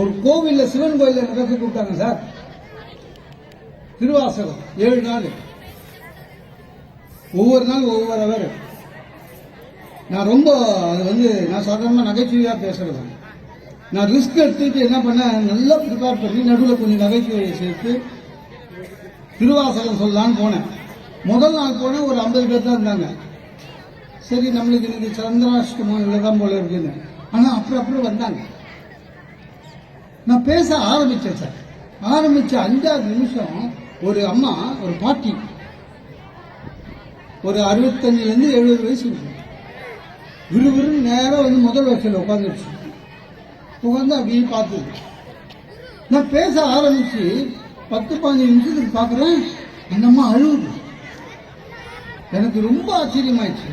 ஒரு கோவில்ல சிவன் கோயில என்ன கொடுத்தாங்க சார். திருவாசகம் ஏழு நாள். ஒவ்வொரு நாள் ஒவ்வொரு அவர். நான் ரொம்ப அது வந்து நான் சாதாரணமாக நகைச்சுவையாக பேசுறது நான் ரிஸ்க் எடுத்துட்டு என்ன பண்ணேன் நல்லா ப்ரிப்பேர் பண்ணி நடுவில் கொஞ்சம் நகைச்சுவையை சேர்த்து திருவாசகம் சொல்லலான்னு போனேன். முதல் நாள் போனேன் ஒரு ஐம்பது பேர் தான் இருந்தாங்க. சரி நம்மளுக்கு இன்னைக்கு சந்திராஷ்டமம் தான் போல இருக்குன்னு. ஆனால் அப்புறம் அப்புறம் வந்தாங்க. நான் பேச ஆரம்பித்தேன் சார். ஆரம்பித்த அஞ்சாறு நிமிஷம் ஒரு அம்மா ஒரு பாட்டி. ஒரு அறுபத்தஞ்சுலேருந்து எழுபது வயசு. விறுவிறு நேராக நேரம் வந்து முதல் வரிசையில் உட்காந்துருச்சு. உட்காந்து அப்படியே பார்த்து நான் பேச ஆரம்பிச்சு பத்து பதினஞ்சு நிமிஷத்துக்கு பார்க்குறேன் அந்த அம்மா அழுகுது எனக்கு ரொம்ப ஆச்சரியமாயிடுச்சு.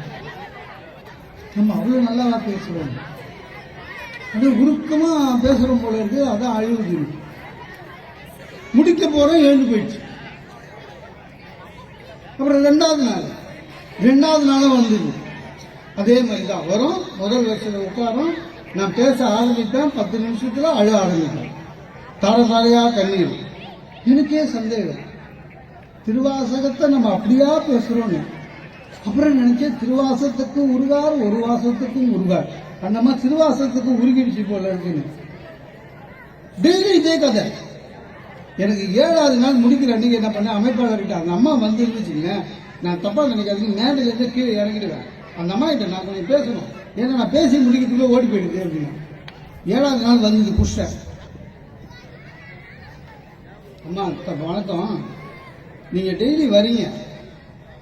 நம்ம அவ்வளோ நல்லா பேசுகிறோம் அது உருக்கமாக பேசுகிறோம் போல இருக்கு அதான் அழுகுது. முடிக்க போகிறோம் எழுந்து போயிடுச்சு. அப்புறம் ரெண்டாவது நாள் ரெண்டாவது நாளும் வந்தது. அதே மாதிரி தான் வரும் முதல் வருஷத்தில் உட்காரும். நான் பேச ஆரம்பித்தேன் பத்து நிமிஷத்தில் அழ ஆரம்பித்தேன் தர தாரையாக கண்ணீர். எனக்கே சந்தேகம். திருவாசகத்தை நம்ம அப்படியா பேசுகிறோன்னு அப்புறம் நினைச்சேன் திருவாசகத்துக்கும் உருகார் ஒரு வாசத்துக்கும் உருகார். அந்தம்மா மாதிரி உருகிடுச்சு போல டெய்லி இதே கதை. எனக்கு ஏழாவது நாள் முடிக்கிற அன்னைக்கு என்ன பண்ண அமைப்பாளர்கிட்ட அந்த அம்மா வந்து இருந்துச்சுங்க. நான் தப்பா நினைக்காதுங்க. மேடையில இருந்து கீழே இறங்கிடுவேன். அந்த அம்மா கிட்ட நான் கொஞ்சம் பேசணும். ஏன்னா நான் பேசி முடிக்கிறதுக்குள்ள ஓடி போயிடுது அப்படின்னு. ஏழாவது நாள் வந்தது புஷ்ட அம்மா வணக்கம். நீங்க டெய்லி வரீங்க.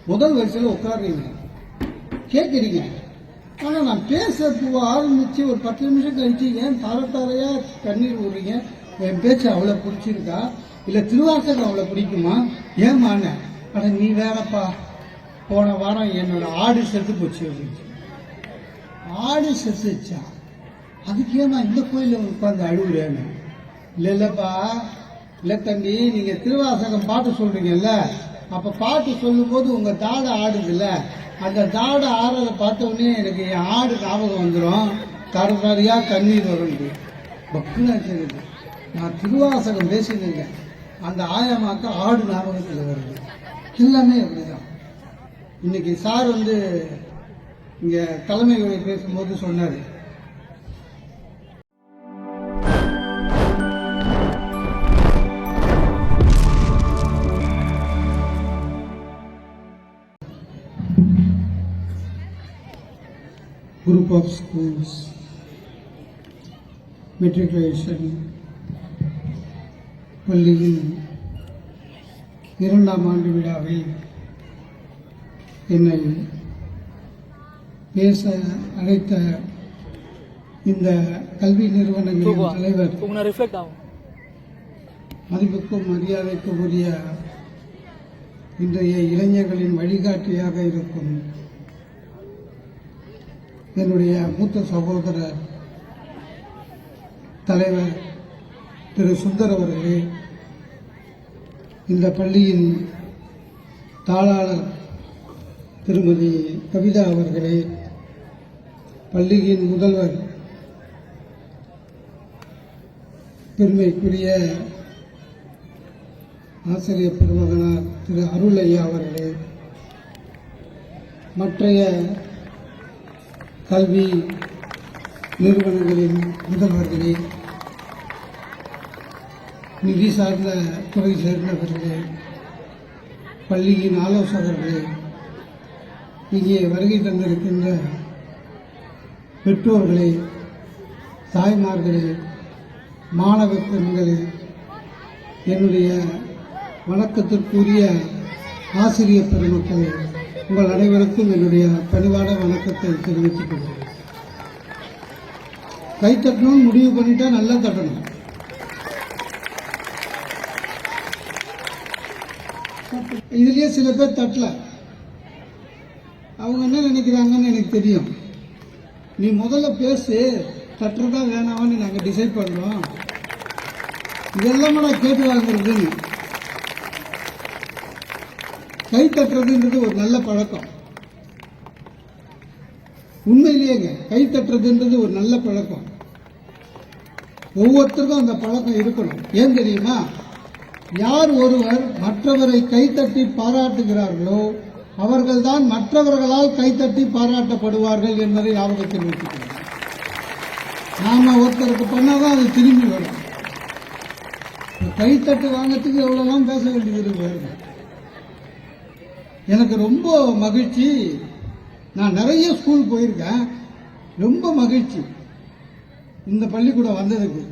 முதல் வரிசையில் உட்காடுறீங்க கேட்குறீங்க ஆனா நான் பேச ஆரம்பித்து ஆரம்பிச்சு ஒரு பத்து நிமிஷம் கழிச்சு ஏன் தர தரையாக கண்ணீர் விடுறீங்க என் பேச்சு அவ்வளோ பிடிச்சிருக்கா? இல்லை திருவாசகம் அவ்வளோ பிடிக்குமா? ஏமாண்ண ஆனால் நீ வேறப்பா. போன வாரம் என்னோட ஆடு செத்து போச்சு. அப்படின்னு ஆடு செத்துச்சா? அதுக்கு ஏமா இந்த கோயிலில் உட்காந்து அழுகுறேன்னு? இல்லை இல்லைப்பா. இல்லை தம்பி நீங்கள் திருவாசகம் பாட்டு சொல்கிறீங்கல்ல அப்போ பாட்டு சொல்லும்போது உங்கள் தாடை ஆடுதுல்ல? அந்த தாடை ஆறத பார்த்த உடனே எனக்கு என் ஆடு ஞாபகம் வந்துடும் தரதறியாக கண்ணீர் வரும். பக்குன்னு நான் திருவாசகம் பேசியிருந்தேங்க அந்த ஆயமாக்க ஆடு ஞாபகத்தில் வருது. எல்லாமே அப்படிதான். இன்னைக்கு சார் வந்து இங்கே தலைமை பேசும்போது சொன்னார். Group of schools matriculation பள்ளியின் இரண்டாம் ஆண்டு விழாவில் என்னை பேச அழைத்த இந்த கல்வி நிறுவனங்களின் தலைவர் மதிப்புக்கும் மரியாதைக்கும் உரிய இன்றைய இளைஞர்களின் வழிகாட்டியாக இருக்கும் என்னுடைய மூத்த சகோதரர் தலைவர் திரு சுந்தர் அவர்களே இந்த பள்ளியின் தாளாளர் திருமதி கவிதா அவர்களே பள்ளியின் முதல்வர் பெருமைக்குரிய ஆசிரியர் பெருமகனார் திரு அருள் ஐயா அவர்களே மற்றைய கல்வி நிறுவனங்களின் முதல்வர்களே நிதி சார்ந்த துறை சேர்ந்தவர்களே பள்ளியின் ஆலோசகர்களே இங்கே வருகை தந்திருக்கின்ற பெற்றோர்களே தாய்மார்களே மாணவ பெண்களே என்னுடைய வணக்கத்திற்குரிய ஆசிரியர் பெருமக்களே உங்கள் அனைவருக்கும் என்னுடைய பணிவான வணக்கத்தை தெரிவித்துக் கொள்கிறேன். கை தட்டணும்னு முடிவு பண்ணிட்டா நல்லா தட்டணும். இதுலயே சில பேர் தட்டல. அவங்க என்ன நினைக்கிறாங்கன்னு எனக்கு தெரியும். நீ முதல்ல பேசு தட்டுறதா வேணாமான்னு நாங்கள் டிசைட் பண்ணுறோம் இதெல்லாம் நான் கேட்டு வாங்குறதுன்னு கை தட்டுறதுன்றது ஒரு நல்ல பழக்கம். உண்மையிலேங்க கை தட்டுறதுன்றது ஒரு நல்ல பழக்கம். ஒவ்வொருத்தருக்கும் அந்த பழக்கம் இருக்கணும். ஏன் தெரியுமா? யார் ஒருவர் மற்றவரை கைத்தட்டி பாராட்டுகிறார்களோ அவர்கள்தான் மற்றவர்களால் கைத்தட்டி பாராட்டப்படுவார்கள் என்பதை ஞாபகத்தில் வைத்துக்கிறோம் நாம ஒருத்தருக்கு பண்ணாதான் அது திரும்பி வரும். கை கைத்தட்டு வாங்கத்துக்கு எவ்வளவுதான் பேச வேண்டியது இருக்கு எனக்கு ரொம்ப மகிழ்ச்சி. நான் நிறைய ஸ்கூல் போயிருக்கேன். ரொம்ப மகிழ்ச்சி. இந்த பள்ளிக்கூடம் வந்ததுக்கு.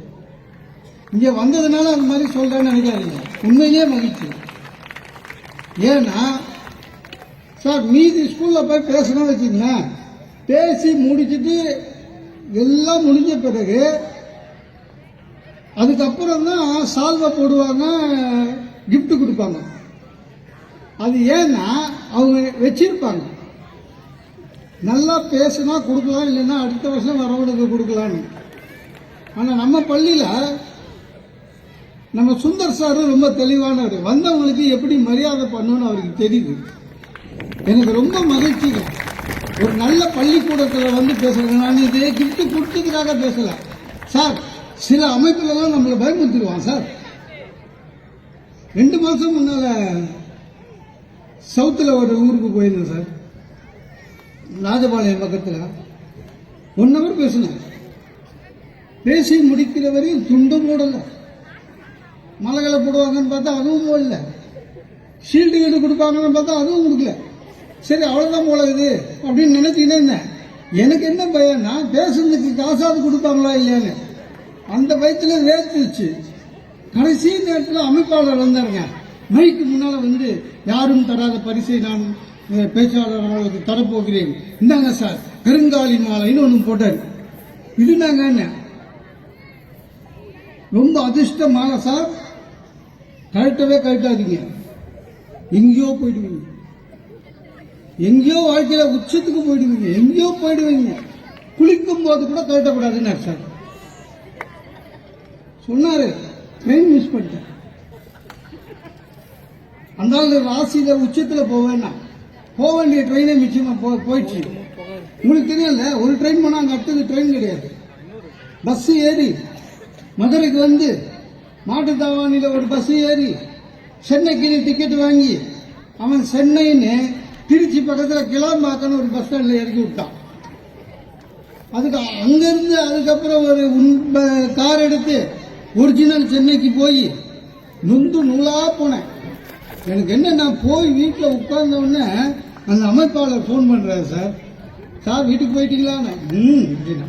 இங்கே வந்ததுனால அந்த மாதிரி சொல்கிறேன்னு நினைக்காதீங்க. உண்மையிலேயே மகிழ்ச்சி. ஏன்னா சார் மீதி ஸ்கூலில் போய் பேசணும்னு வச்சுங்களேன் பேசி முடிச்சுட்டு எல்லாம் முடிஞ்ச பிறகு அதுக்கப்புறம் தான் சால்வை போடுவாங்க கிஃப்ட் கொடுப்பாங்க. அது ஏன்னா அவங்க வச்சிருப்பாங்க. நல்லா பேசுனா கொடுக்கலாம் இல்லைன்னா அடுத்த வருஷம் வரவனுக்கு கொடுக்கலான்னு ஆனால் நம்ம பள்ளியில் நம்ம சுந்தர் சார் ரொம்ப தெளிவானவர். வந்தவங்களுக்கு எப்படி மரியாதை பண்ணணும்னு அவருக்கு தெரியுது. எனக்கு ரொம்ப மகிழ்ச்சிங்க ஒரு நல்ல பள்ளிக்கூடத்தில் வந்து பேசுறேன் நான் இதே கிஃப்ட்டு கொடுத்ததுக்காக பேசல. சார் சில அமைப்புலலாம் நம்மளை பயமுறுத்திடுவான் சார். ரெண்டு மாதம் முன்னால் சவுத்தில் ஒரு ஊருக்கு போயிருந்தேன் சார். ராஜபாளையம் பக்கத்தில். ஒன் ஹவர் பேசினேன். பேசி முடிக்கிற வரையும் துண்டும் போடலை. மலைகளை போடுவாங்கன்னு பார்த்தா அதுவும் போடல. ஷீல்டு கீடு கொடுப்பாங்கன்னு பார்த்தா அதுவும் கொடுக்கல. சரி அவ்வளோதான் போல இது அப்படின்னு நினைச்சிக்கிட்டே இருந்தேன். எனக்கு என்ன பயம்னா பேசுறதுக்கு காசாவது கொடுப்பாங்களா இல்லையான்னு. அந்த பயத்தில் வேர்த்துச்சு கடைசி நேரத்தில் அமைப்பாளர் வந்தாருங்க. மைக்கு முன்னால் வந்து யாரும் தராத பரிசை நான் பேச்சாளர் அவர்களுக்கு தரப்போகிறேன். இந்தாங்க சார் கருங்காலி மாலைன்னு ஒன்று போட்டார். இது நாங்க ரொம்ப அதிர்ஷ்ட மாலை சார் கழட்டவே கழட்டாதீங்க. எங்கேயோ போயிடுவீங்க. எங்கேயோ வாழ்க்கையில உச்சத்துக்கு போயிடுவீங்க. எங்கேயோ போயிடுவீங்க. குளிக்கும் போது கூட கழட்டக்கூடாதுன்னு சார். சொன்னாரு ட்ரெயின் மிஸ் பண்ணிட்டேன் அந்த ஆள் ராசியில உச்சத்துல போவேன்னா போக வேண்டிய ட்ரெயினே மிச்சமா போ போயிடுச்சு. உங்களுக்கு தெரியல ஒரு ட்ரெயின் போனா அங்க அடுத்தது ட்ரெயின் கிடையாது. பஸ் ஏறி மதுரைக்கு வந்து மாட்டுத்தாவானியில் ஒரு பஸ் ஏறி சென்னைக்கு நீ டிக்கெட் வாங்கி அவன் சென்னைன்னு திருச்சி பக்கத்தில் கிளாம்பாக்கன்னு ஒரு பஸ் ஸ்டாண்டில் இறக்கி விட்டான். அதுக்கு அங்கேருந்து அதுக்கப்புறம் ஒரு உன்- கார் எடுத்து ஒரிஜினல் சென்னைக்கு போய் நொந்து நூலாக போனேன். எனக்கு என்ன நான் போய் வீட்டில் உட்கார்ந்தவுடனே அந்த அமைப்பாளர் ஃபோன் பண்ணுறாரு சார் சார் வீட்டுக்கு போயிட்டீங்களா? ம் அப்படின்னா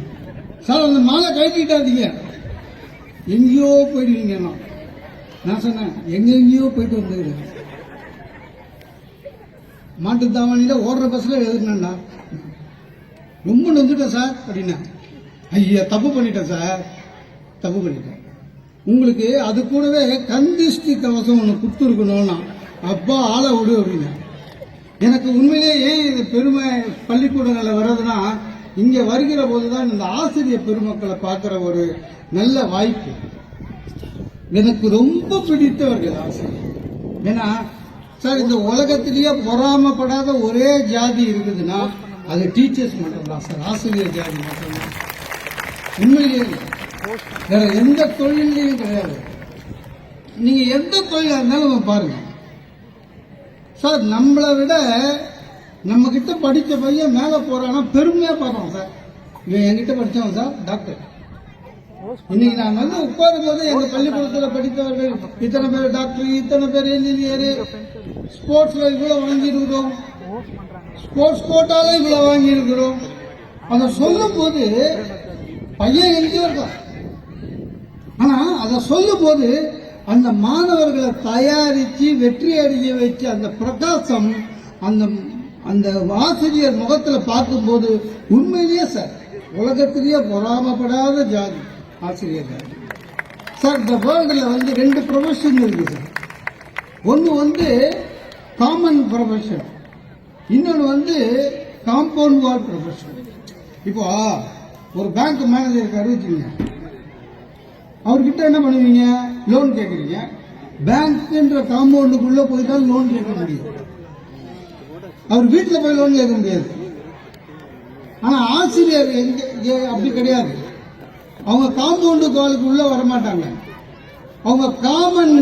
சார் அந்த மாலை கழட்டிக்கிட்டாதீங்க. எங்கேயோ போயிடுவீங்க நான் நான் சொன்னேன் எங்கெங்கேயோ போயிட்டு வந்துருக்கேன் மாட்டுத்தாவணியில் ஓடுற பஸ்ஸில் எழுதுனேன்டா. ரொம்ப நொந்துட்டேன் சார் அப்படின்னா. ஐயா தப்பு பண்ணிட்டேன் சார் தப்பு பண்ணிட்டேன். உங்களுக்கு அது கூடவே கந்திஷ்டி கவசம் ஒன்று கொடுத்துருக்கணும்னா அப்பா ஆளை விடு அப்படின்னா. எனக்கு உண்மையிலேயே ஏன் இது பெருமை பள்ளிக்கூடங்களில் வர்றதுன்னா இங்கே வருகிற போது தான் இந்த ஆசிரியர் பெருமக்களை பார்க்குற ஒரு நல்ல வாய்ப்பு. எனக்கு ரொம்ப பிடித்தவர்கள் ஆசிரியர். ஏன்னா சார் இந்த உலகத்திலேயே பொறாமப்படாத ஒரே ஜாதி இருக்குதுன்னா அது டீச்சர்ஸ் மட்டும்தான் சார் ஆசிரியர் ஜாதி மட்டும்தான். உண்மையிலேயே வேற எந்த தொழிலையும் கிடையாது. நீங்க எந்த தொழிலாக இருந்தாலும் பாருங்க. சார் நம்மளை விட நம்ம கிட்ட படித்த பையன் மேலே போறான்னா பெருமையா பார்ப்போம் சார். இவன் என்கிட்ட படித்தவன் சார் டாக்டர் இன்னைக்கு நான் வந்து உட்காரும் போது எங்க பள்ளிக்கூடத்துல படித்தவர்கள் இத்தனை பேர் டாக்டர் இத்தனை பேர் இன்ஜினியர் ஸ்போர்ட்ஸ்ல இவ்வளவு வாங்கியிருக்கிறோம். ஸ்போர்ட்ஸ் கோட்டால இவ்வளவு வாங்கியிருக்கிறோம். அதை சொல்லும் போது பையன் எழுதி இருக்கான். ஆனா அதை சொல்லும் போது அந்த மாணவர்களை தயாரித்து வெற்றி அடைய வச்சு அந்த பிரகாசம் அந்த அந்த ஆசிரியர் முகத்தில் பார்க்கும்போது உண்மையிலேயே சார் உலகத்திலேயே பொறாமப்படாத ஜாதி ஆசிரியர் ஜாதி சார் இந்த வேர்ல்டில் வந்து ரெண்டு ப்ரொஃபஷன் இருக்கு சார். ஒன்று வந்து காமன் ப்ரொஃபஷன் இன்னொன்று வந்து காம்பவுண்ட் வால் ப்ரொஃபஷன் இப்போ ஒரு பேங்க் மேனேஜர் இருக்காரு வச்சுக்கோங்க. அவர்கிட்ட என்ன பண்ணுவீங்க? லோன் கேட்குறீங்க? பேங்க்ன்ற காம்பவுண்டுக்குள்ள போய் லோன் கேட்க முடியும். அவர் வீட்டில் போய் லோன் கேட்க முடியாது. ஆனா ஆசிரியர் எங்கே அப்படி கிடையாது. அவங்க காம்பவுண்டு காலுக்குள்ளே வர வரமாட்டாங்க. அவங்க காமன்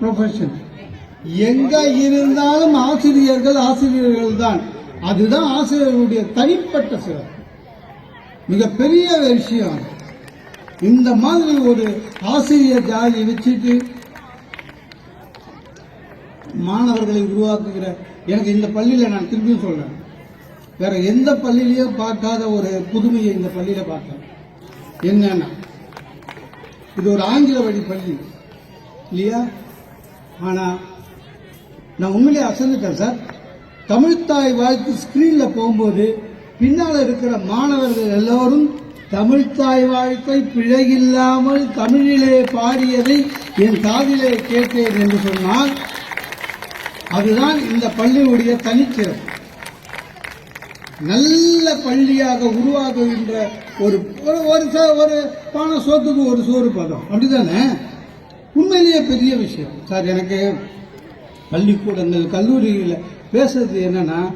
ப்ரொஃபஷன் எங்க இருந்தாலும் ஆசிரியர்கள் ஆசிரியர்கள் தான். அதுதான் ஆசிரியர்களுடைய தனிப்பட்ட சிறப்பு. மிகப்பெரிய விஷயம். இந்த மாதிரி ஒரு ஆசிரியர் ஜாதியை வச்சுட்டு மாணவர்களை உருவாக்குகிற எனக்கு இந்த பள்ளியில் நான் திரும்பியும் சொல்றேன். வேற எந்த பள்ளியிலையும் பார்க்காத ஒரு புதுமையை இந்த பள்ளியில பார்த்தேன். என்னன்னா இது ஒரு ஆங்கில வழி பள்ளி இல்லையா? ஆனா நான் உண்மையிலே அசந்துட்டேன் சார். தமிழ்த்தாய் வாழ்த்து ஸ்கிரீன்ல போகும்போது பின்னால இருக்கிற மாணவர்கள் எல்லோரும் தமிழ்த்தாய் வாழ்த்தை பிழையில்லாமல் தமிழிலே பாடியதை என் காதிலே கேட்டேன் என்று சொன்னால் அதுதான் இந்த பள்ளியுடைய தனிச்சிறப்பு. நல்ல பள்ளியாக உருவாகுகின்ற ஒரு ஒரு- ஒரு ஒரு பானை சோத்துக்கு ஒரு சோறு பதம். அப்படிதானே உண்மையிலேயே பெரிய விஷயம். சார் எனக்கு பள்ளிக்கூடங்கள் கல்லூரிகளில் பேசுறது என்னன்னா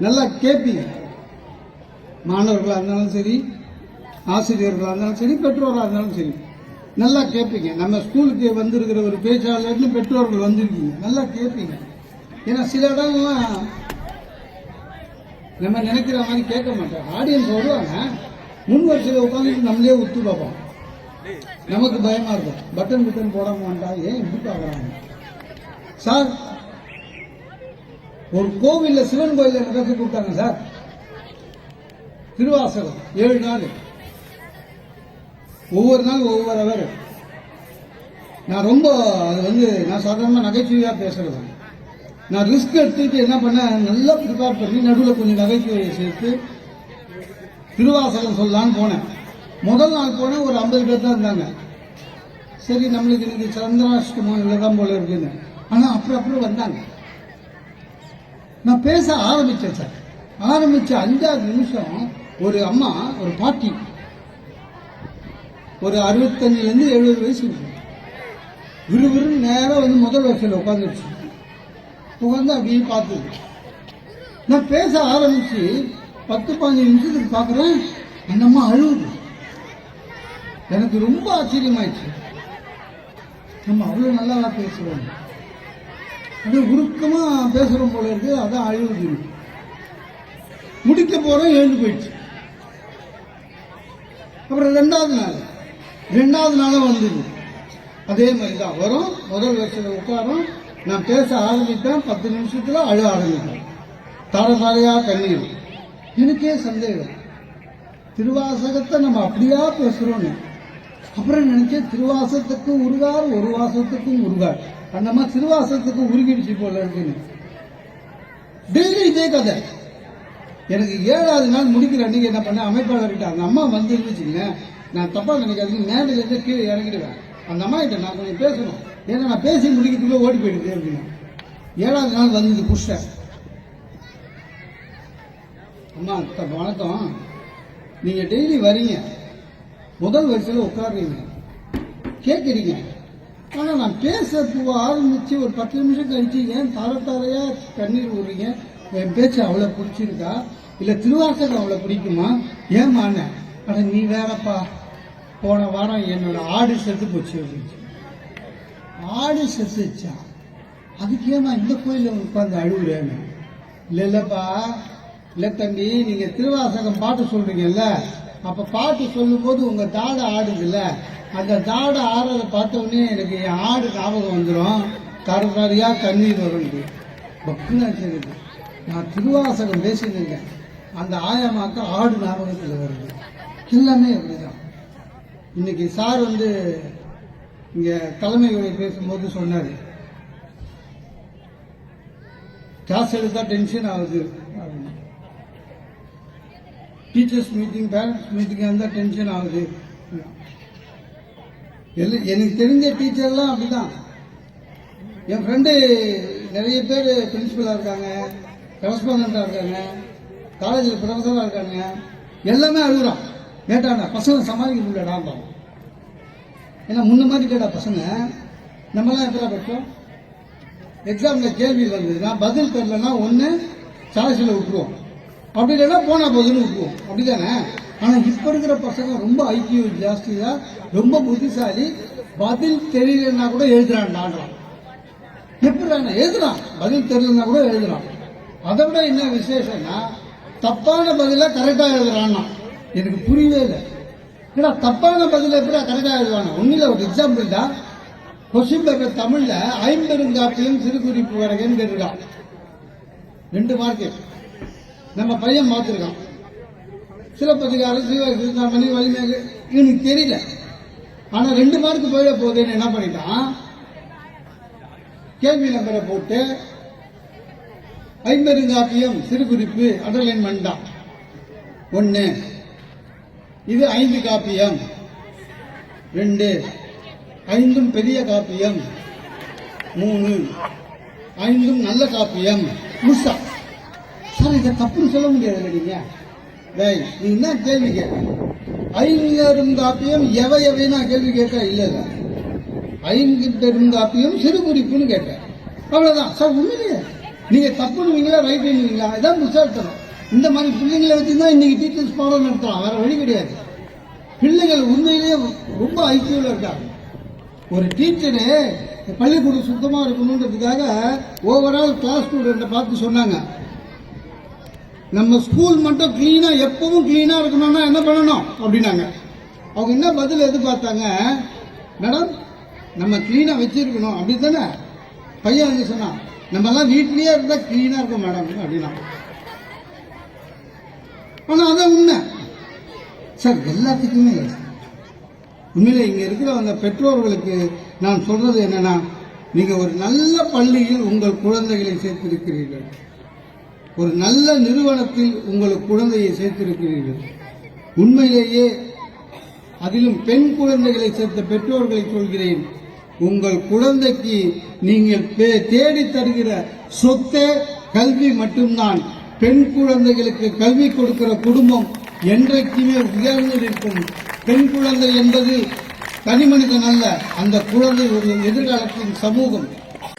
நல்லா கேட்பீங்க மாணவர்களாக இருந்தாலும் சரி ஆசிரியர்களாக இருந்தாலும் சரி பெற்றோராக இருந்தாலும் சரி. நல்லா கேட்பீங்க நம்ம ஸ்கூலுக்கு வந்திருக்கிற ஒரு பேச்சாளர்னு பெற்றோர்கள் வந்திருக்கீங்க. நல்லா கேட்பீங்க ஏன்னா சில இடம்லாம் நம்ம நினைக்கிற மாதிரி கேட்க மாட்டோம் ஆடியன்ஸ் வருவாங்க. முன் வரிசையில் உட்காந்துட்டு நம்மளே உத்து பார்ப்போம். நமக்கு பயமா இருக்கும். பட்டன் பிட்டன் போட மாட்டா ஏன் இப்படி பார்க்குறாங்க? சார் ஒரு கோவிலில் சிவன் கோயிலில் நடத்தி கொடுத்தாங்க சார் திருவாசகம் ஏழு நாள். ஒவ்வொரு நாள் ஒவ்வொரு அவர். நான் ரொம்ப அது வந்து நான் சாதாரணமாக நகைச்சுவையாக பேசுறது நான் ரிஸ்க் எடுத்துட்டு என்ன பண்ணேன் நல்லா ப்ரிப்பேர் பண்ணி நடுவில் கொஞ்சம் நகைச்சுவையை சேர்த்து திருவாசகம் சொல்லலான்னு போனேன். முதல் நாள் போனேன் ஒரு ஐம்பது பேர் தான் இருந்தாங்க. சரி நம்மளுக்கு இன்னைக்கு சந்திராஷ்டமம் இல்லை தான் போல இருக்குன்னு. ஆனால் அப்புறம் அப்புறம் வந்தாங்க. நான் பேச ஆரம்பித்தேன் சார். ஆரம்பித்த அஞ்சாறு நிமிஷம் ஒரு அம்மா ஒரு பாட்டி ஒரு அறுபத்தஞ்சுலேருந்து எழுபது வயசு இருக்கும் விறுவிறுன்னு வந்து முதல் வரிசையில் உட்காந்துருச்சு. உட்காந்து அப்படியே பார்த்தது. நான் பேச ஆரம்பிச்சு பத்து பதினஞ்சு நிமிஷத்துக்கு பார்க்குறேன் என்னம்மா அழுகுது எனக்கு ரொம்ப ஆச்சரியமாயிடுச்சு. நம்ம அவ்வளோ நல்லா பேசுவோம். அப்படியே உருக்கமாக பேசுகிறோம் போல இருக்கு அதான் அழுகுது முடிக்க போகிறோம் எழுந்து போயிடுச்சு. அப்புறம் ரெண்டாவது நாள். ரெண்டாவது நாளும் வந்தது அதே மாதிரி தான் வரும் முதல் வருஷத்தில் உட்காரும். நான் பேச ஆரம்பித்தேன் பத்து நிமிஷத்தில் அழ ஆரம்பித்தேன் தர தரையாக கண்ணீர். எனக்கே சந்தேகம். திருவாசகத்தை நம்ம அப்படியா பேசுகிறோன்னு அப்புறம் நினைச்சேன் திருவாசகத்துக்கும் உருகார் ஒரு வாசத்துக்கும் உருகார். அந்த மாதிரி திருவாசகத்துக்கும் உருகிடுச்சு போல இருக்குன்னு. டெய்லி இதே கதை. எனக்கு ஏழாவது நாள் முடிக்கிற அன்னைக்கு என்ன பண்ண அமைப்பாளர்கிட்ட அந்த அம்மா வந்து இருந்துச்சுங்க நான் தப்பாக நினைக்காதீங்க. மேலே இருந்து கீழே இறங்கிடுவேன். அந்த அம்மா கிட்ட நான் கொஞ்சம் பேசணும். ஏன்னா நான் பேசி முடிக்கிறதுக்குள்ளே ஓடி போயிடுது அப்படின்னு. ஏழாவது நாள் வந்தது புஷ்டர் அம்மா த- வணக்கம். நீங்கள் டெய்லி வரீங்க. முதல் வரிசையில் உட்காடுறீங்க கேட்குறீங்க ஆனால் நான் பேச ஆரம்பித்து ஒரு பத்து நிமிஷம் கழிச்சு ஏன் தர தரையாக கண்ணீர் விடுறீங்க என் பேச்சு அவ்வளோ பிடிச்சிருக்கா? இல்லை திருவாசகம் அவ்வளோ பிடிக்குமா? ஏமாண்ண அட நீ வேறப்பா. போன வாரம் என்னோட ஆடு செத்து போச்சு அப்படின்ச்சு ஆடு செத்துச்சா? அதுக்கு ஏமா இந்த கோயிலில் உட்காந்து அழுகுறேன்னு? இல்லை இல்லைப்பா. இல்லை தம்பி நீங்கள் திருவாசகம் பாட்டு சொல்கிறீங்கல்ல அப்போ பாட்டு சொல்லும்போது உங்கள் தாடை ஆடுதுல்ல? அந்த தாடை ஆடுறத பார்த்தோடனே எனக்கு என் ஆடு ஞாபகம் வந்துடும் தரதறியாக தண்ணீர் வரும் பக்குன்னு இருக்குது நான் திருவாசகம் பேசினேங்க அந்த ஆயமாக்க ஆடு ஞாபகத்தில் வருது. எல்லாமே அப்படிதான். இன்னைக்கு சார் வந்து இங்க தலைமை பேசும்போது சொன்னாரு. கிளாஸ் எடுத்தா டென்ஷன் ஆகுது டீச்சர்ஸ் மீட்டிங் பேரண்ட்ஸ் மீட்டிங் இருந்தால் டென்ஷன் ஆகுது. எனக்கு தெரிஞ்ச டீச்சர்லாம் அப்படிதான். என் ஃப்ரெண்டு நிறைய பேர் பிரின்சிபலாக இருக்காங்க கரஸ்பாண்டாக இருக்காங்க காலேஜில் ப்ரொஃபஸராக இருக்காங்க எல்லாமே அழுகுறான். கேட்டாண்டா பசங்க சமாளிக்க முடியலடாம்பான் ஏன்னா முன்ன மாதிரி கேட்டா பசங்க. நம்மலாம் எப்படா படிச்சோம் எக்ஸாமில் கேள்வி வந்ததுன்னா பதில் தெரிலன்னா ஒன்று சாய்ஸில் விட்டுருவோம். அப்படி இல்லைன்னா போனால் போதுன்னு விட்டுருவோம். அப்படிதானே? ஆனால் இப்போ இருக்கிற பசங்க ரொம்ப ஐக்கியம் ஜாஸ்தி தான் ரொம்ப புத்திசாலி. பதில் தெரியலன்னா கூட எழுதுறான்டான்றான் எப்படி எழுதுறான். பதில் தெரியலன்னா கூட எழுதுறான். அதை விட என்ன விசேஷம்னா தப்பான பதிலாக கரெக்டாக எழுதுறான்னா. எனக்கு புரியவே இல்லை. ஏன்னா தப்பான பதில் எப்படி கரெக்டாக எழுதுவாங்க ஒன்றில் ஒரு எக்ஸாம்பிள் தான். கொஸ்டின் பேப்பர் தமிழில் ஐம்பெருங்காப்பியம் சிறுகுறிப்பு வரைக்கும் கேட்டிருக்கான். ரெண்டு மார்க்கு நம்ம பையன் மாற்றிருக்கான் சிலப்பதிகாரம் சிவகாமணி வலிமையாக எனக்கு தெரியல. ஆனால் ரெண்டு மார்க்கு போயிட போகுதுன்னு என்ன பண்ணிட்டான்? கேள்வி நம்பரை போட்டு ஐம்பெருங்காப்பியம் சிறுகுறிப்பு அண்டர்லைன் பண்ணிட்டான். ஒன்று இது ஐந்து காப்பியம். ரெண்டு. ஐந்தும் பெரிய காப்பியம். மூணு. ஐந்தும் நல்ல காப்பியம். முஸ்தா சார் இதை தப்புன்னு சொல்ல முடியாது நீங்க? டேய் நீ என்ன கேள்வி கேட்க? ஐங்கரும் காப்பியம் எவை எவை நான் கேள்வி கேட்க இல்லை ஐந்து பெரும் காப்பியம் சிறு குறிப்புன்னு கேட்டேன். அவ்வளவுதான். சார் உண்மையிலேயே. நீங்க தப்புன்னுவீங்களா ரைட் பண்ணுவீங்களா இதான் புத்தாட்டம் இந்த மாதிரி பிள்ளைங்களை வச்சுதான் இன்னைக்கு டீச்சர்ஸ் பாடம் நடத்தலாம். வேற வழி கிடையாது. பிள்ளைகள் உண்மையிலேயே ரொம்ப ஐக்கியம் இருக்காங்க. ஒரு டீச்சரு பள்ளிக்கூடம் சுத்தமாக இருக்கணுன்றதுக்காக ஓவரால் கிளாஸ் ஸ்டூடெண்ட்டை பார்த்து சொன்னாங்க. நம்ம ஸ்கூல் மட்டும் கிளீனாக எப்பவும் கிளீனாக இருக்கணும்னா என்ன பண்ணணும்? அப்படின்னாங்க. அவங்க என்ன பதில் எதிர்பார்த்தாங்க? மேடம் நம்ம கிளீனாக வச்சிருக்கணும். அப்படி தானே பையன் சொன்னான். நம்மலாம் வீட்லேயே இருந்தால் கிளீனாக இருக்கும் மேடம் அப்படின்னா ஆனால் அதான் உண்மை. சார் எல்லாத்துக்குமே இல்லை. சார். உண்மையிலே இங்கே இருக்கிற அந்த பெற்றோர்களுக்கு நான் சொல்றது என்னன்னா நீங்கள் ஒரு நல்ல பள்ளியில் உங்கள் குழந்தைகளை சேர்த்திருக்கிறீர்கள். ஒரு நல்ல நிறுவனத்தில் உங்கள் குழந்தையை சேர்த்திருக்கிறீர்கள். உண்மையிலேயே அதிலும் பெண் குழந்தைகளை சேர்த்த பெற்றோர்களை சொல்கிறேன். உங்கள் குழந்தைக்கு நீங்கள் பே- தேடித் தருகிற சொத்தே கல்வி மட்டும்தான். பெண் குழந்தைகளுக்கு கல்வி கொடுக்கிற குடும்பம் என்றைக்குமே உயர்ந்து நிற்கும் பெண் குழந்தை என்பது தனி மனிதன் அல்ல அந்த குழந்தை ஒரு எதிர்காலத்தின் சமூகம்.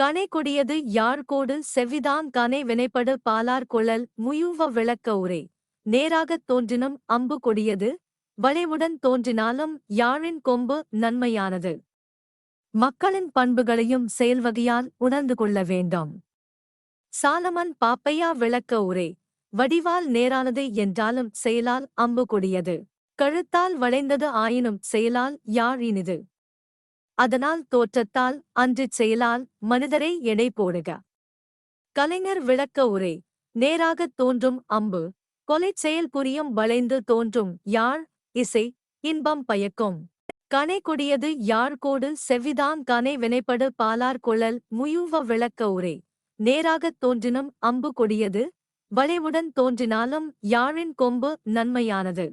கனை கொடியது யார் கோடு? செவ்விதான் கனை வினைப்படு பாலார் குழல் முயுவ விளக்க உரை. நேராகத் தோன்றினும் அம்பு கொடியது வளைவுடன் தோன்றினாலும் யாழின் கொம்பு நன்மையானது. மக்களின் பண்புகளையும் செயல்வகையால் உணர்ந்து கொள்ள வேண்டும். சாலமன் பாப்பையா விளக்க உரை. வடிவால் நேரானது என்றாலும் செயலால் அம்பு கொடியது. கழுத்தால் வளைந்தது ஆயினும் செயலால் யாழ் இனிது. அதனால் தோற்றத்தால் அன்று செயலால் மனிதரை எடை போடுக. கலைஞர் விளக்க உரை. நேராகத் தோன்றும் அம்பு. கொலைச் செயல் புரியும் வளைந்து தோன்றும் யாழ் இசை இன்பம் பயக்கும். கனை கொடியது யாழ் கோடு கனை வினைப்படு பாலார் குழல் முயூவ விளக்க உரை. நேராகத் தோன்றினும் அம்பு கொடியது. வளைவுடன் தோன்றினாலும் யாழின் கொம்பு நன்மையானது.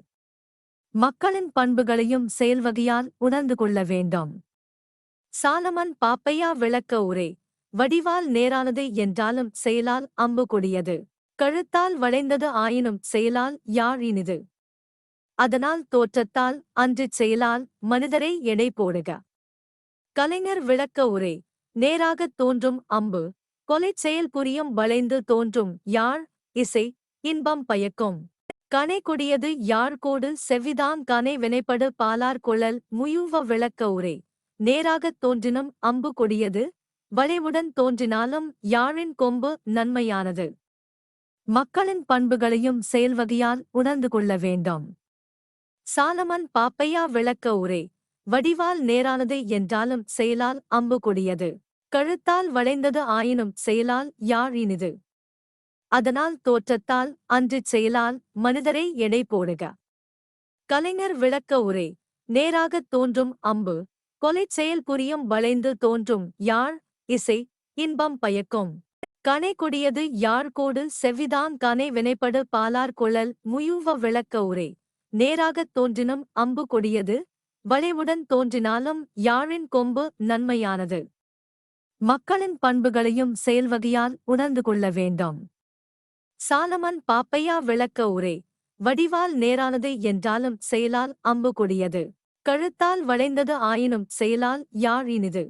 மக்களின் பண்புகளையும் செயல்வகையால் உணர்ந்து கொள்ள வேண்டும். சாலமன் பாப்பையா விளக்க உரை. வடிவால் நேரானது என்றாலும் செயலால் அம்பு கொடியது. கழுத்தால் வளைந்தது ஆயினும் செயலால் யாழ் இனிது. அதனால் தோற்றத்தால் அன்றிச் செயலால் மனிதரை எடை போடுக. கலைஞர் விளக்க உரை. நேராகத் தோன்றும் அம்பு. கொலைச் செயல் புரியும் வளைந்து தோன்றும் யாழ் இசை இன்பம் பயக்கும். கனை கொடியது யாழ் கோடு செவ்விதான் கனை வினைப்படு பாலார் குழல் முயுவ விளக்க உரை. நேராகத் தோன்றினும் அம்பு கொடியது வளைவுடன் தோன்றினாலும் யாழின் கொம்பு நன்மையானது. மக்களின் பண்புகளையும் செயல்வகையால் உணர்ந்து கொள்ள வேண்டாம். சாலமன் பாப்பையா விளக்க உரை. வடிவால் நேரானது என்றாலும் செயலால் அம்பு கொடியது. கழுத்தால் வளைந்தது ஆயினும் செயலால் யாழ் இனிது? அதனால் தோற்றத்தால் அன்றிச் செயலால் மனிதரை எடை போடுக. கலைஞர் விளக்க உரை நேராகத் தோன்றும் அம்பு கொலைச் செயல் புரியும் வளைந்து தோன்றும் யாழ் இசை இன்பம் பயக்கும். கனை கொடியது யாழ் கோடு செவ்விதான் கனை வினைப்படு பாலார் குழல் முயுவ விளக்க உரை நேராகத் தோன்றினும் அம்பு கொடியது வளைவுடன் தோன்றினாலும் யாழின் கொம்பு நன்மையானது? மக்களின் பண்புகளையும் செயல்வகையால் உணர்ந்து கொள்ள வேண்டும். சாலமன் பாப்பையா விளக்க உரை வடிவால் நேரானது என்றாலும் செயலால் அம்பு கொடியது. கழுத்தால் வளைந்தது ஆயினும் செயலால் யாழ் இனிது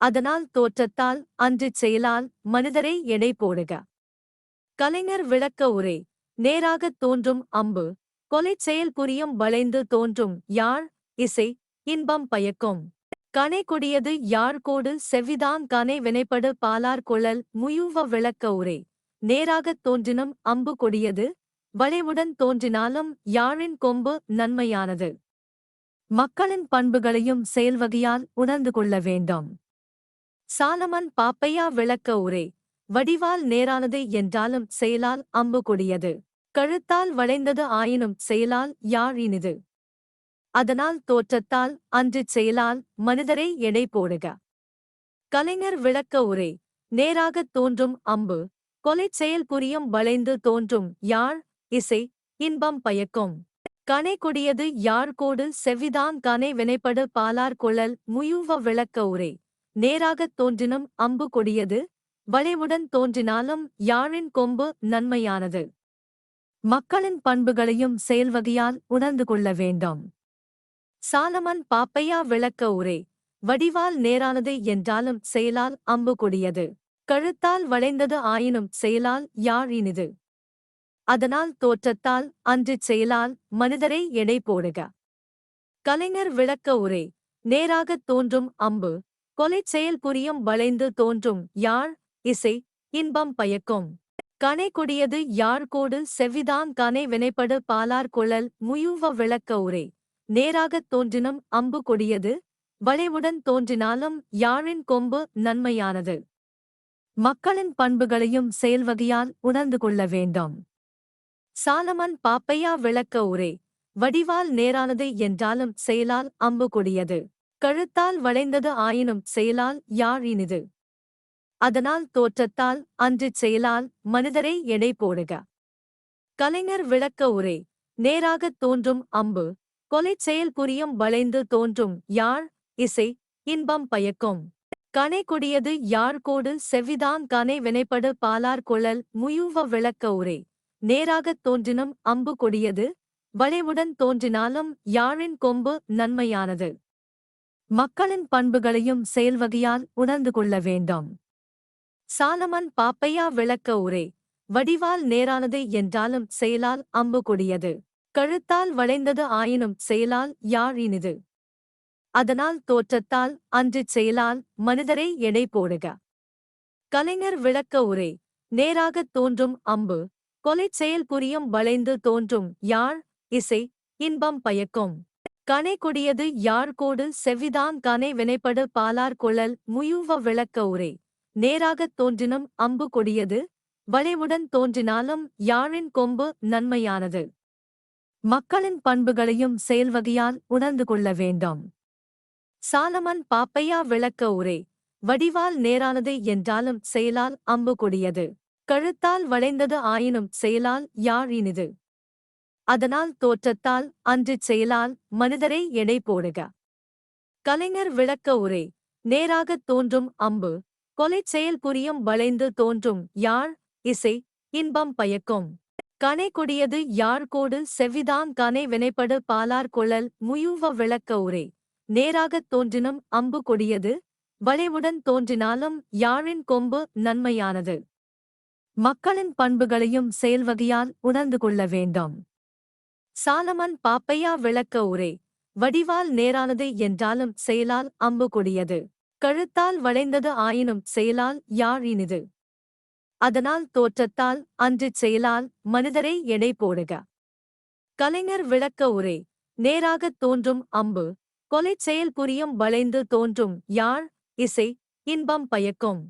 அதனால் தோற்றத்தால் அன்று செயலால் மனிதரை எடை போடுக கலைஞர் விளக்க உரை நேராகத் தோன்றும் அம்பு. கொலைச் செயல் புரியும் வளைந்து தோன்றும் யாழ் இசை இன்பம் பயக்கும். கனை கொடியது யாழ்கோடு செவிதான் கனை வினைப்படு பாலார் குழல் முயூவ விளக்க உரை. நேராகத் தோன்றினும் அம்பு கொடியது வளைவுடன் தோன்றினாலும் யாழின் கொம்பு நன்மையானது. மக்களின் பண்புகளையும் செயல்வகையால் உணர்ந்து கொள்ள வேண்டும். சாலமன் பாப்பையா விளக்க உரை. வடிவால் நேரானது என்றாலும் செயலால் அம்பு கொடியது. கழுத்தால் வளைந்தது ஆயினும் செயலால் யாழ் இனிது அதனால் தோற்றத்தால் அன்று செயலால் மனிதரை எடை போடுக. கலைஞர் விளக்க உரை நேராகத் தோன்றும் அம்பு கொலைச் செயல் புரியும் வளைந்து தோன்றும் யாழ் இசை இன்பம் பயக்கும். கனை கொடியது யாழ்கோடு செவ்விதான் கனை வினைப்படு பாலார் குழல் முயூவ விளக்க உரை நேராகத் தோன்றினும் அம்பு கொடியது வளைவுடன் தோன்றினாலும் யாழின் கொம்பு நன்மையானது. மக்களின் பண்புகளையும் செயல்வகையால் உணர்ந்து கொள்ள வேண்டும். சாலமன் பாப்பையா விளக்க உரை. வடிவால் நேரானது என்றாலும் செயலால் அம்பு கொடியது. கழுத்தால் வளைந்தது ஆயினும் செயலால் யாழ் இனிது. அதனால் தோற்றத்தால் அன்று செயலால் மனிதரை எடை போடுக. கலைஞர் விளக்க உரை. நேராகத் தோன்றும் அம்பு. கொலைச் செயல் புரியும் வளைந்து தோன்றும் யாழ் இசை இன்பம் பயக்கும். கனை கொடியது யாழ்கோடு செவ்விதான் கனை வினைப்படு பாலார் குழல் முயூவ விளக்க உரை. நேராகத் தோன்றினும் அம்பு கொடியது வளைவுடன் தோன்றினாலும் யாழின் கொம்பு நன்மையானது. மக்களின் பண்புகளையும் செயல்வகையால் உணர்ந்து கொள்ள வேண்டும். சாலமன் பாப்பையா விளக்க உரை வடிவால் நேரானது என்றாலும் செயலால் அம்பு கொடியது கழுத்தால் வளைந்தது ஆயினும் செயலால் யாழ் இனிது அதனால் தோற்றத்தால் அன்று செயலால் மனிதரை எடை போடுக. கலைஞர் விளக்க உரை நேராகத் தோன்றும் அம்பு கொலைச் செயல் புரியும் வளைந்து தோன்றும் யாழ் இசை இன்பம் பயக்கும். கனை கொடியது யாழ்கோடு செவிதான் கனை வினைப்படு பாலார் குழல் முயூவ விளக்க உரை. நேராகத் தோன்றினும் அம்பு கொடியது வளைவுடன் தோன்றினாலும் யாழின் கொம்பு நன்மையானது. மக்களின் பண்புகளையும் செயல்வகையால் உணர்ந்து கொள்ள வேண்டும். சாலமன் பாப்பையா விளக்க உரை வடிவால் நேரானது என்றாலும் செயலால் அம்பு கொடியது. கழுத்தால் வளைந்தது ஆயினும் செயலால் யாழ் இனிது? அதனால் தோற்றத்தால் அன்று செயலால் மனிதரை எடை போடுக. கலைஞர் விளக்க உரை நேராகத் தோன்றும் அம்பு கொலைச் செயல் புரியும் வளைந்து தோன்றும் யாழ் இசை இன்பம் பயக்கும். கனை கொடியது யாழ்கோடு செவ்விதான் கனை வினைப்படு பாலார் குழல் முயூவ விளக்க உரை நேராகத் தோன்றினும் அம்பு கொடியது வளைவுடன் தோன்றினாலும் யாழின் கொம்பு நன்மையானது? மக்களின் பண்புகளையும் செயல்வகையால் உணர்ந்து கொள்ள வேண்டும். சாலமன் பாப்பையா விளக்க உரை வடிவால் நேரானது என்றாலும் செயலால் அம்பு கொடியது. கழுத்தால் வளைந்தது ஆயினும் செயலால் யாழ் இனிது. அதனால் தோற்றத்தால் அன்று செயலால் மனிதரை எடை போடுக. கலைஞர் விளக்க உரை நேராகத் தோன்றும் அம்பு கொலைச் செயல் புரியும் வளைந்து தோன்றும் யாழ் இசை இன்பம் பயக்கும். கனை கொடியது யாழ்கோடு செவ்விதான் கனை வினைப்படு பாலார் கொழல் முயூவ விளக்க உரை. நேராகத் தோன்றினும் அம்பு கொடியது வளைவுடன் தோன்றினாலும் யாழின் கொம்பு நன்மையானது. மக்களின் பண்புகளையும் செயல்வகையால் உணர்ந்து கொள்ள வேண்டும். சாலமன் பாப்பையா விளக்க உரை. வடிவால் நேரானது என்றாலும் செயலால் அம்பு கொடியது. கழுத்தால் வளைந்தது ஆயினும் செயலால் யாழ் இனிது அதனால் தோற்றத்தால் அன்று செயலால் மனிதரை எடை போடுக. கலைஞர் விளக்க உரை நேராகத் தோன்றும் அம்பு கொலைச் செயல் புரியும் வளைந்து தோன்றும் யாழ் இசை இன்பம் பயக்கும்.